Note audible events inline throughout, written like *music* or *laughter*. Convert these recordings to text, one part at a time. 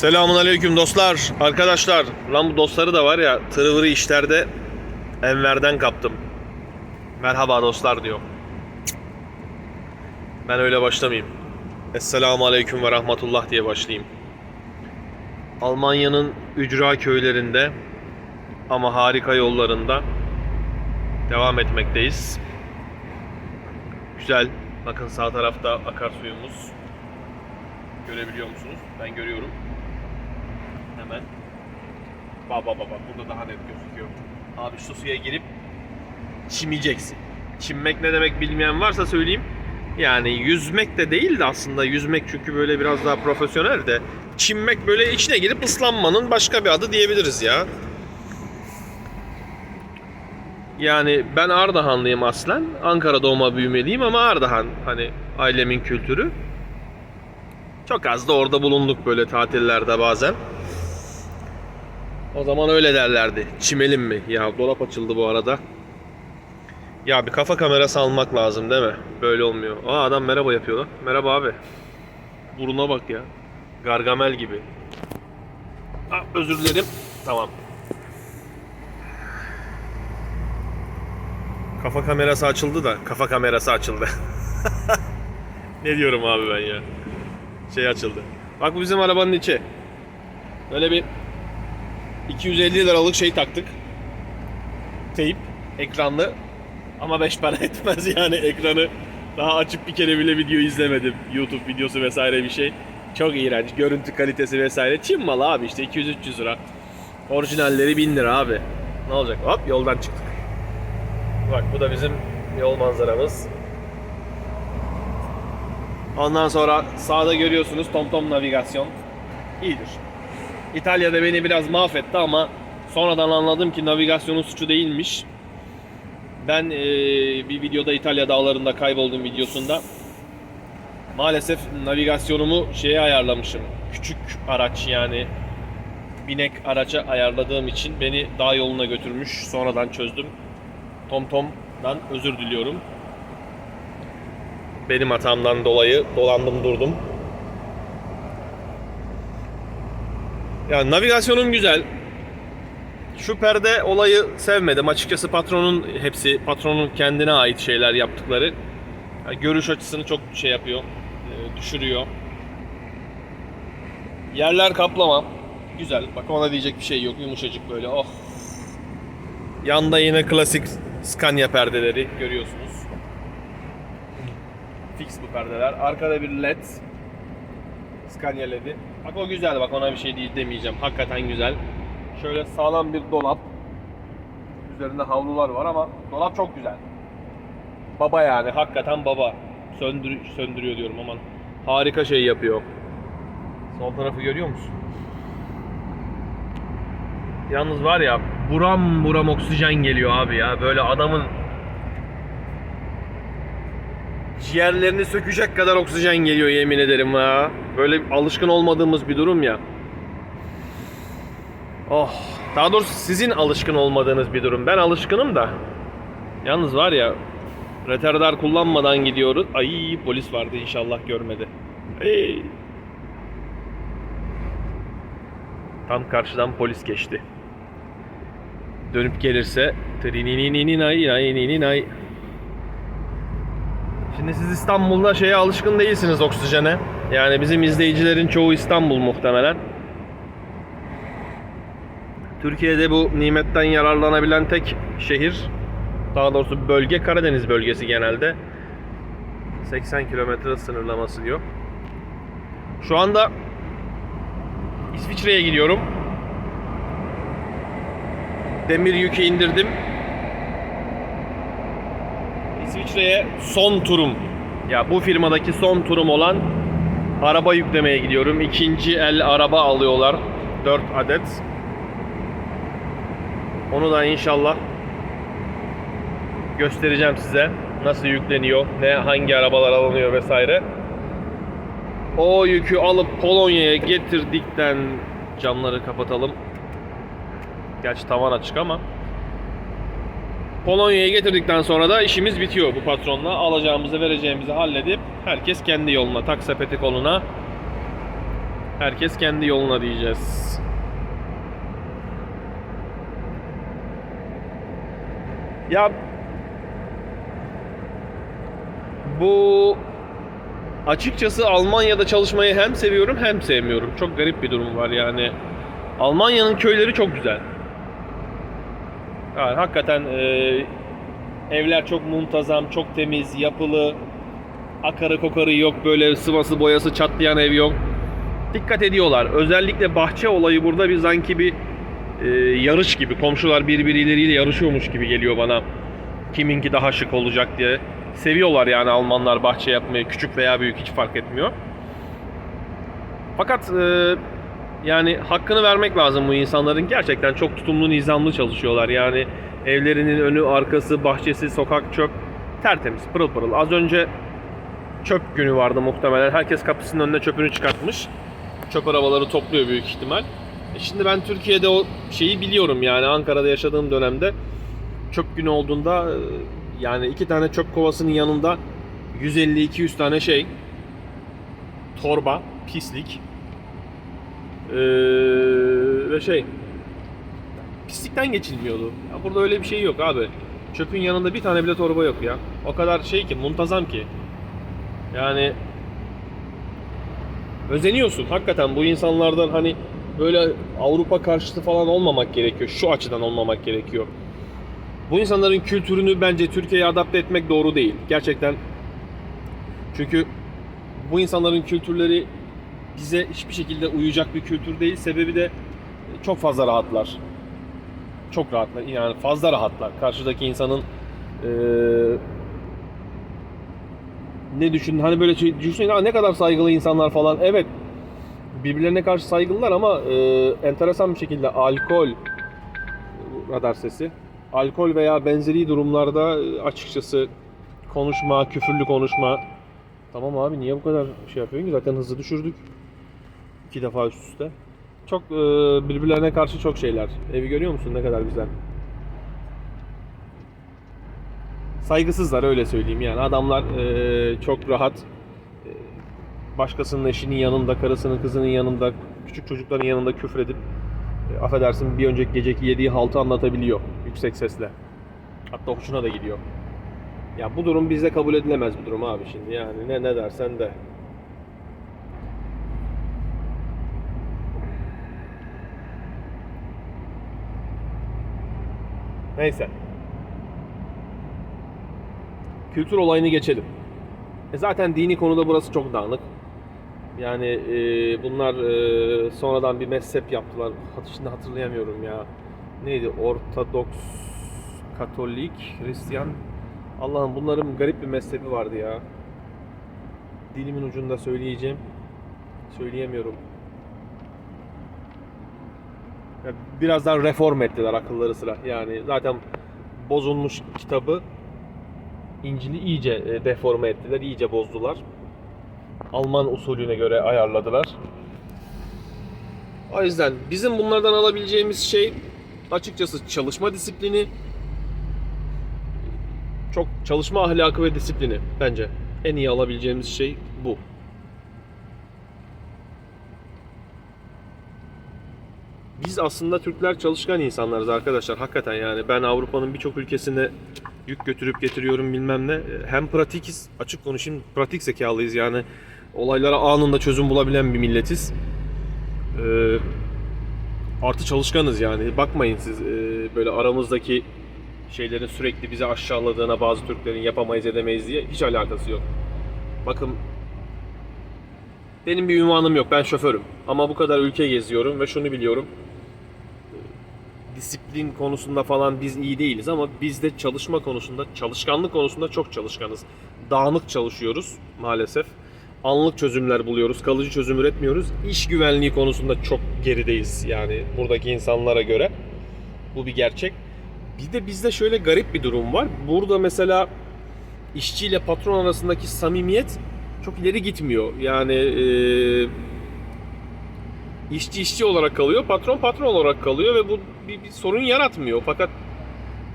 Selamun aleyküm dostlar, arkadaşlar. Lan bu dostları da var ya tırıvırı işlerde Enver'den kaptım. Merhaba dostlar diyor. Ben öyle başlamayayım. Esselamu aleyküm ve rahmetullah diye başlayayım. Almanya'nın ücra köylerinde ama harika yollarında devam etmekteyiz. Güzel. Bakın sağ tarafta akarsuyumuz. Görebiliyor musunuz? Ben görüyorum. Hemen. Baba baba burada daha net gözüküyor. Abi şu suya girip çimeceksin. Çimmek ne demek bilmeyen varsa söyleyeyim. Yani yüzmek de değil de aslında yüzmek çünkü böyle biraz daha profesyonel de çimmek böyle içine girip ıslanmanın başka bir adı diyebiliriz ya. Yani ben Ardahanlıyım aslen. Ankara doğma büyümeliyim ama Ardahan hani ailemin kültürü. Çok az da orada bulunduk böyle tatillerde bazen. O zaman öyle derlerdi. Çimelim mi? Ya dolap açıldı bu arada. Ya bir kafa kamerası almak lazım değil mi? Böyle olmuyor. Aa adam merhaba yapıyor lan. Merhaba abi. Buruna bak ya. Gargamel gibi. Aa, özür dilerim. Tamam. Kafa kamerası açıldı da kafa kamerası açıldı. *laughs* ne diyorum abi ben ya? Şey açıldı. Bak bu bizim arabanın içi. Böyle bir 250 liralık şey taktık. Teyp, ekranlı. Ama 5 para *laughs* etmez yani ekranı. Daha açıp bir kere bile video izlemedim. YouTube videosu vesaire bir şey. Çok iğrenç. Görüntü kalitesi vesaire. Çin malı abi işte 200-300 lira. Orijinalleri 1000 lira abi. Ne olacak? Hop yoldan çıktık. Bak bu da bizim yol manzaramız. Ondan sonra sağda görüyorsunuz TomTom navigasyon. İyidir. İtalya'da beni biraz mahvetti ama sonradan anladım ki navigasyonun suçu değilmiş. Ben eee, bir videoda İtalya dağlarında kaybolduğum videosunda maalesef navigasyonumu şeye ayarlamışım. Küçük araç yani binek araca ayarladığım için beni dağ yoluna götürmüş. Sonradan çözdüm. TomTom'dan özür diliyorum. Benim hatamdan dolayı dolandım durdum. Ya navigasyonum güzel. Şu perde olayı sevmedim. Açıkçası patronun hepsi patronun kendine ait şeyler yaptıkları. Ya görüş açısını çok şey yapıyor. e, düşürüyor. Yerler kaplama. Güzel. Bak ona diyecek bir şey yok. Yumuşacık böyle. Oh. Yanda yine klasik Scania perdeleri görüyorsunuz. Fix bu perdeler. Arkada bir led. Scania ledi. Bak o güzel bak ona bir şey değil demeyeceğim. Hakikaten güzel. Şöyle sağlam bir dolap. Üzerinde havlular var ama dolap çok güzel. Baba yani hakikaten baba. Söndür söndürüyor diyorum aman. Harika şey yapıyor. Sol tarafı görüyor musun? Yalnız var ya buram buram oksijen geliyor abi ya. Böyle adamın ciğerlerini sökecek kadar oksijen geliyor yemin ederim ha. Böyle alışkın olmadığımız bir durum ya. Oh. Daha doğrusu sizin alışkın olmadığınız bir durum. Ben alışkınım da. Yalnız var ya retardar kullanmadan gidiyoruz. Ay polis vardı inşallah görmedi. Ay. Tam karşıdan polis geçti. Dönüp gelirse trininininay Şimdi siz İstanbul'da şeye alışkın değilsiniz oksijene. Yani bizim izleyicilerin çoğu İstanbul muhtemelen. Türkiye'de bu nimetten yararlanabilen tek şehir, daha doğrusu bölge Karadeniz bölgesi genelde. 80 kilometre sınırlaması diyor. Şu anda İsviçre'ye gidiyorum. Demir yükü indirdim. İsviçre'ye son turum. Ya bu firmadaki son turum olan araba yüklemeye gidiyorum. İkinci el araba alıyorlar. 4 adet. Onu da inşallah göstereceğim size. Nasıl yükleniyor, ne hangi arabalar alınıyor vesaire. O yükü alıp Polonya'ya getirdikten camları kapatalım. Gerçi tavan açık ama Polonya'ya getirdikten sonra da işimiz bitiyor bu patronla. Alacağımızı vereceğimizi halledip herkes kendi yoluna, tak sepeti koluna Herkes kendi yoluna diyeceğiz. Ya bu açıkçası Almanya'da çalışmayı hem seviyorum hem sevmiyorum. Çok garip bir durum var yani. Almanya'nın köyleri çok güzel. Yani hakikaten e, evler çok muntazam, çok temiz, yapılı. Akarı kokarı yok, böyle sıvası boyası çatlayan ev yok. Dikkat ediyorlar. Özellikle bahçe olayı burada bir sanki bir e, yarış gibi. Komşular birbirleriyle yarışıyormuş gibi geliyor bana. Kiminki daha şık olacak diye. Seviyorlar yani Almanlar bahçe yapmayı. Küçük veya büyük hiç fark etmiyor. Fakat e, yani hakkını vermek lazım bu insanların. Gerçekten çok tutumlu, nizamlı çalışıyorlar. Yani evlerinin önü, arkası, bahçesi, sokak, çöp tertemiz, pırıl pırıl. Az önce çöp günü vardı muhtemelen. Herkes kapısının önüne çöpünü çıkartmış. Çöp arabaları topluyor büyük ihtimal. E şimdi ben Türkiye'de o şeyi biliyorum yani Ankara'da yaşadığım dönemde çöp günü olduğunda e, yani iki tane çöp kovasının yanında 150-200 tane şey torba, pislik ee, ve şey pislikten geçilmiyordu. Ya burada öyle bir şey yok abi. Çöpün yanında bir tane bile torba yok ya. O kadar şey ki, muntazam ki. Yani özeniyorsun hakikaten bu insanlardan hani böyle Avrupa karşıtı falan olmamak gerekiyor. Şu açıdan olmamak gerekiyor. Bu insanların kültürünü bence Türkiye'ye adapte etmek doğru değil. Gerçekten. Çünkü bu insanların kültürleri bize hiçbir şekilde uyacak bir kültür değil. Sebebi de çok fazla rahatlar. Çok rahatlar. Yani fazla rahatlar. Karşıdaki insanın eee ne düşün hani böyle şey düşünün "Aa, ne kadar saygılı insanlar falan. Evet. Birbirlerine karşı saygılılar ama e, enteresan bir şekilde alkol radar sesi. Alkol veya benzeri durumlarda e, açıkçası konuşma, küfürlü konuşma. Tamam abi niye bu kadar şey yapıyorsun ki? Zaten hızı düşürdük. İki defa üst üste. Çok e, birbirlerine karşı çok şeyler. Evi görüyor musun ne kadar güzel. saygısızlar öyle söyleyeyim yani adamlar e, çok rahat e, başkasının eşinin yanında, karısının, kızının yanında, küçük çocukların yanında küfredip e, affedersin bir önceki geceki yediği haltı anlatabiliyor yüksek sesle. Hatta hoşuna da gidiyor. Ya bu durum bizde kabul edilemez bir durum abi şimdi yani ne ne dersen de. Neyse. Kültür olayını geçelim. E zaten dini konuda burası çok dağınık. Yani e, bunlar e, sonradan bir mezhep yaptılar. Şimdi hatırlayamıyorum ya. Neydi? Ortodoks, Katolik, Hristiyan. Allah'ım bunların garip bir mezhebi vardı ya. Dilimin ucunda söyleyeceğim. Söyleyemiyorum. Biraz daha reform ettiler akılları sıra. Yani zaten bozulmuş kitabı İncil'i iyice e, deforme ettiler, iyice bozdular. Alman usulüne göre ayarladılar. O yüzden bizim bunlardan alabileceğimiz şey açıkçası çalışma disiplini, çok çalışma ahlakı ve disiplini bence. En iyi alabileceğimiz şey bu. Biz aslında Türkler çalışkan insanlarız arkadaşlar. Hakikaten yani ben Avrupa'nın birçok ülkesine yük götürüp getiriyorum bilmem ne. Hem pratikiz, açık konuşayım pratik zekalıyız yani. Olaylara anında çözüm bulabilen bir milletiz. Ee, artı çalışkanız yani. Bakmayın siz e, böyle aramızdaki şeylerin sürekli bizi aşağıladığına bazı Türklerin yapamayız edemeyiz diye hiç alakası yok. Bakın benim bir ünvanım yok. Ben şoförüm. Ama bu kadar ülke geziyorum ve şunu biliyorum. Disiplin konusunda falan biz iyi değiliz ama biz de çalışma konusunda, çalışkanlık konusunda çok çalışkanız. Dağınık çalışıyoruz maalesef. Anlık çözümler buluyoruz. Kalıcı çözüm üretmiyoruz. İş güvenliği konusunda çok gerideyiz yani buradaki insanlara göre. Bu bir gerçek. Bir de bizde şöyle garip bir durum var. Burada mesela işçi ile patron arasındaki samimiyet çok ileri gitmiyor. Yani e, işçi işçi olarak kalıyor, patron patron olarak kalıyor ve bu bir, bir sorun yaratmıyor. Fakat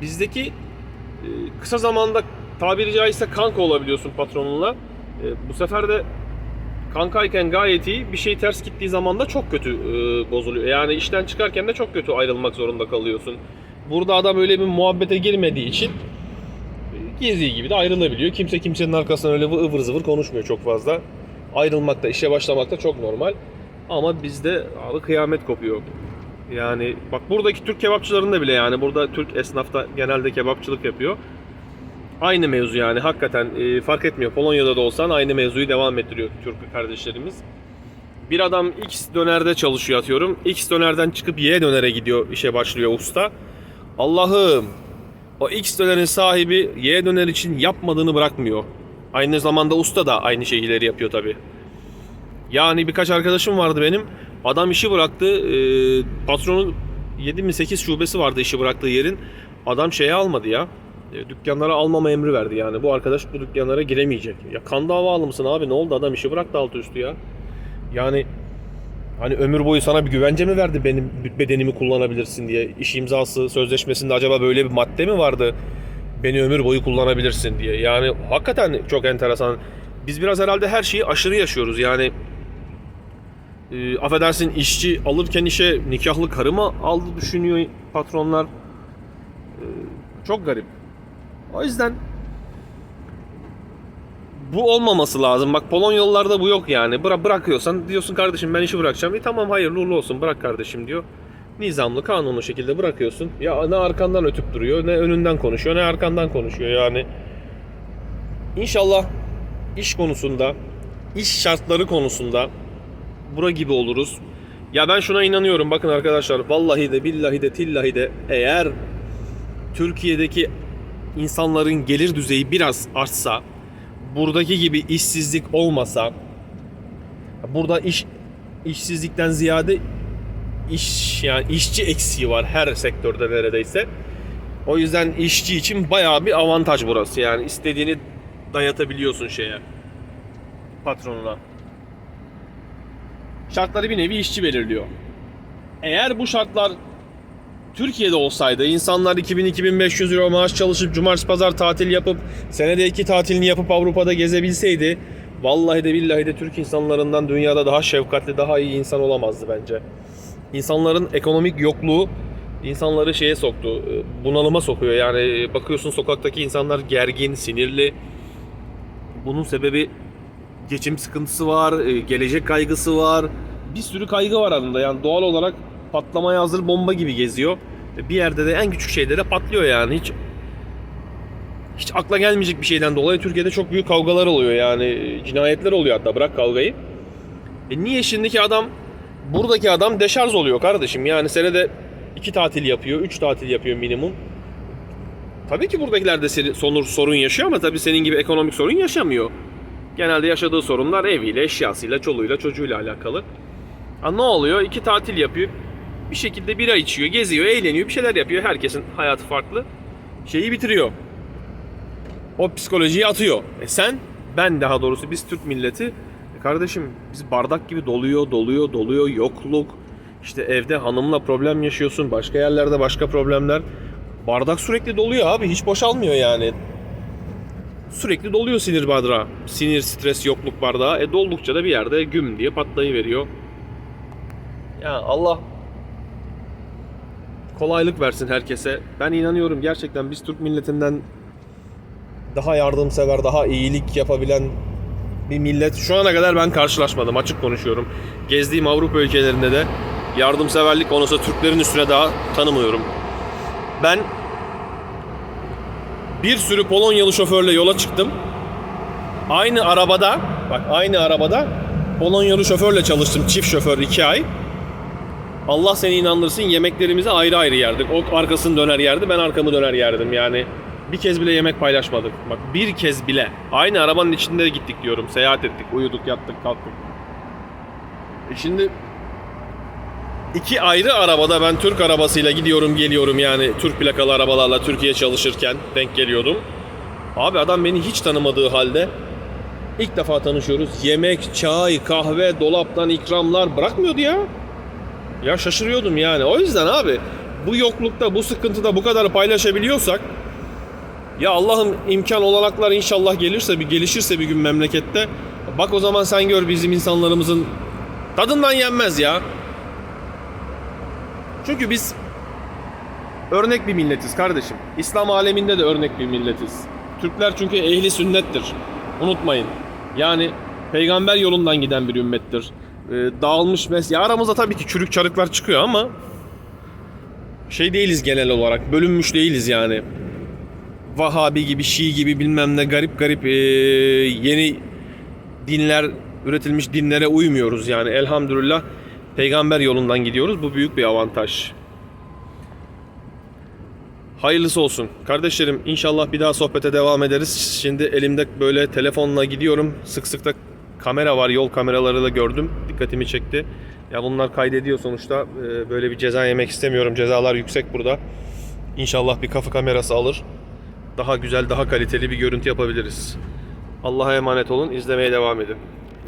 bizdeki e, kısa zamanda tabiri caizse kanka olabiliyorsun patronunla. E, bu sefer de kankayken gayet iyi. Bir şey ters gittiği zaman da çok kötü e, bozuluyor. Yani işten çıkarken de çok kötü ayrılmak zorunda kalıyorsun. Burada adam öyle bir muhabbete girmediği için e, gezdiği gibi de ayrılabiliyor. Kimse kimsenin arkasından öyle ıvır zıvır konuşmuyor çok fazla. Ayrılmak da işe başlamak da çok normal. Ama bizde abi kıyamet kopuyor. Yani bak buradaki Türk kebapçılarında bile yani burada Türk esnafta genelde kebapçılık yapıyor. Aynı mevzu yani hakikaten e, fark etmiyor. Polonya'da da olsan aynı mevzuyu devam ettiriyor Türk kardeşlerimiz. Bir adam X dönerde çalışıyor atıyorum. X dönerden çıkıp Y dönere gidiyor işe başlıyor usta. Allah'ım o X dönerin sahibi Y döner için yapmadığını bırakmıyor. Aynı zamanda usta da aynı şeyleri yapıyor tabi. Yani birkaç arkadaşım vardı benim. Adam işi bıraktı. E, patronu 7 mi 8 şubesi vardı işi bıraktığı yerin. Adam şeye almadı ya. E, dükkanlara almama emri verdi yani. Bu arkadaş bu dükkanlara giremeyecek. Ya kan davalı mısın abi? Ne oldu? Adam işi bıraktı altı üstü ya. Yani hani ömür boyu sana bir güvence mi verdi benim bedenimi kullanabilirsin diye? İş imzası sözleşmesinde acaba böyle bir madde mi vardı? Beni ömür boyu kullanabilirsin diye. Yani hakikaten çok enteresan. Biz biraz herhalde her şeyi aşırı yaşıyoruz. Yani e, affedersin işçi alırken işe nikahlı karı mı aldı düşünüyor patronlar. E, çok garip. O yüzden bu olmaması lazım. Bak Polonyalılarda bu yok yani. Bıra bırakıyorsan diyorsun kardeşim ben işi bırakacağım. E tamam hayırlı uğurlu olsun bırak kardeşim diyor. Nizamlı kanunlu şekilde bırakıyorsun. Ya ne arkandan ötüp duruyor ne önünden konuşuyor ne arkandan konuşuyor yani. İnşallah iş konusunda, iş şartları konusunda bura gibi oluruz. Ya ben şuna inanıyorum bakın arkadaşlar vallahi de billahi de tillahi de eğer Türkiye'deki insanların gelir düzeyi biraz artsa, buradaki gibi işsizlik olmasa, burada iş işsizlikten ziyade iş yani işçi eksiği var her sektörde neredeyse. O yüzden işçi için bayağı bir avantaj burası. Yani istediğini dayatabiliyorsun şeye patronuna. Şartları bir nevi işçi belirliyor. Eğer bu şartlar Türkiye'de olsaydı insanlar 2000-2500 euro maaş çalışıp cumartesi pazar tatil yapıp senede iki tatilini yapıp Avrupa'da gezebilseydi vallahi de billahi de Türk insanlarından dünyada daha şefkatli daha iyi insan olamazdı bence. İnsanların ekonomik yokluğu insanları şeye soktu, bunalıma sokuyor. Yani bakıyorsun sokaktaki insanlar gergin, sinirli. Bunun sebebi geçim sıkıntısı var, e, gelecek kaygısı var. Bir sürü kaygı var adında. Yani doğal olarak patlamaya hazır bomba gibi geziyor. Bir yerde de en küçük şeyde de patlıyor yani. Hiç hiç akla gelmeyecek bir şeyden dolayı Türkiye'de çok büyük kavgalar oluyor yani. Cinayetler oluyor hatta bırak kavgayı. E niye şimdiki adam buradaki adam deşarj oluyor kardeşim. Yani senede iki tatil yapıyor, üç tatil yapıyor minimum. Tabii ki buradakiler de sorun yaşıyor ama tabii senin gibi ekonomik sorun yaşamıyor. Genelde yaşadığı sorunlar eviyle, eşyasıyla, çoluğuyla, çocuğuyla alakalı. Ha ne oluyor? İki tatil yapıyor. Bir şekilde bira içiyor, geziyor, eğleniyor, bir şeyler yapıyor. Herkesin hayatı farklı. Şeyi bitiriyor. O psikolojiyi atıyor. E sen, ben daha doğrusu biz Türk milleti e kardeşim biz bardak gibi doluyor, doluyor, doluyor, yokluk. İşte evde hanımla problem yaşıyorsun, başka yerlerde başka problemler. Bardak sürekli doluyor abi, hiç boşalmıyor yani. Sürekli doluyor sinir bardağı. Sinir, stres, yokluk bardağı. E doldukça da bir yerde güm diye patlayıveriyor. Ya Allah kolaylık versin herkese. Ben inanıyorum gerçekten biz Türk milletinden daha yardımsever, daha iyilik yapabilen bir millet şu ana kadar ben karşılaşmadım açık konuşuyorum. Gezdiğim Avrupa ülkelerinde de yardımseverlik konusunda Türklerin üstüne daha tanımıyorum. Ben bir sürü Polonyalı şoförle yola çıktım. Aynı arabada, bak aynı arabada Polonyalı şoförle çalıştım. Çift şoför iki ay. Allah seni inandırsın yemeklerimizi ayrı ayrı yerdik. O arkasını döner yerdi, ben arkamı döner yerdim. Yani bir kez bile yemek paylaşmadık. Bak bir kez bile. Aynı arabanın içinde gittik diyorum. Seyahat ettik, uyuduk, yattık, kalktık. E şimdi iki ayrı arabada ben Türk arabasıyla gidiyorum geliyorum yani Türk plakalı arabalarla Türkiye çalışırken denk geliyordum. Abi adam beni hiç tanımadığı halde ilk defa tanışıyoruz. Yemek, çay, kahve, dolaptan ikramlar bırakmıyordu ya. Ya şaşırıyordum yani. O yüzden abi bu yoklukta, bu sıkıntıda bu kadar paylaşabiliyorsak ya Allah'ım imkan olanaklar inşallah gelirse bir gelişirse bir gün memlekette Bak o zaman sen gör bizim insanlarımızın tadından yenmez ya. Çünkü biz örnek bir milletiz kardeşim. İslam aleminde de örnek bir milletiz. Türkler çünkü ehli sünnettir. Unutmayın. Yani peygamber yolundan giden bir ümmettir. Ee, dağılmış mes ya aramızda tabii ki çürük çarıklar çıkıyor ama şey değiliz genel olarak. Bölünmüş değiliz yani. Vahabi gibi, Şii gibi bilmem ne garip garip ee, yeni dinler üretilmiş dinlere uymuyoruz yani elhamdülillah peygamber yolundan gidiyoruz. Bu büyük bir avantaj. Hayırlısı olsun. Kardeşlerim inşallah bir daha sohbete devam ederiz. Şimdi elimde böyle telefonla gidiyorum. Sık sık da kamera var. Yol kameraları da gördüm. Dikkatimi çekti. Ya bunlar kaydediyor sonuçta. Ee, Böyle bir ceza yemek istemiyorum. Cezalar yüksek burada. İnşallah bir kafa kamerası alır. Daha güzel, daha kaliteli bir görüntü yapabiliriz. Allah'a emanet olun. İzlemeye devam edin.